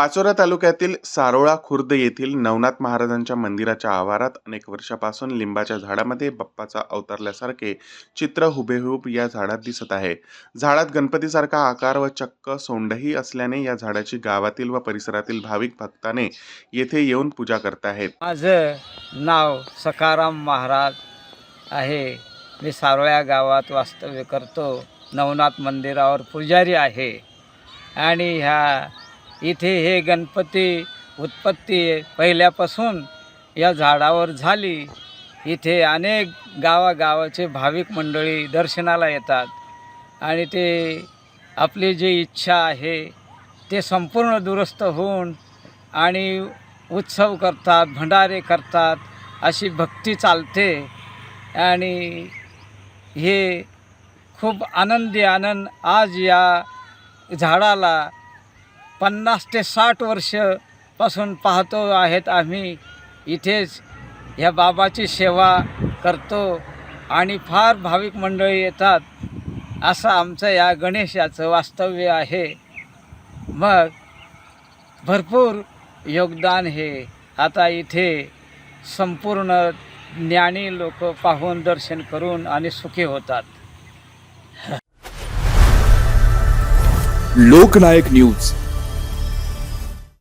पाचोरा तालुक्यातील सारोळा खुर्द येथील नवनाथ महाराजांच्या मंदिराच्या आवारात अनेक वर्षापासून लिंबाच्या झाडामध्ये बाप्पाचा अवतरल्यासारखे चित्र हुबेहूब या झाडात दिसत आहे. झाडात गणपतीसारखा आकार व चक्क सोंडही असल्याने या झाडाची गावातील व परिसरातील भाविक भक्ताने येथे येऊन पूजा करत आहेत. माझं नाव सकाराम महाराज आहे. मी सारोळ्या गावात वास्तव्य करतो. नवनाथ मंदिरावर पुजारी आहे. आणि ह्या इथे हे गणपती उत्पत्ती पहिल्यापासून या झाडावर झाली. इथे अनेक गावागावाचे भाविक मंडळी दर्शनाला येतात. आणि ते आपली जी इच्छा आहे ते संपूर्ण दुरुस्त होऊन आणि उत्सव करतात भंडारे करतात अशी भक्ती चालते. आणि हे खूप आनंदी आनंद आज या झाडाला पन्नास ते साठ वर्षपासून पाहतो आहेत आम्ही. इथेच ह्या बाबाची सेवा करतो आणि फार भाविक मंडळी येतात. असं आमचं या गणेशाचं वास्तव्य आहे. मग भरपूर योगदान हे. आता इथे संपूर्ण ज्ञानी लोक पाहून दर्शन करून आणि सुखी होतात. लोकनायक न्यूज.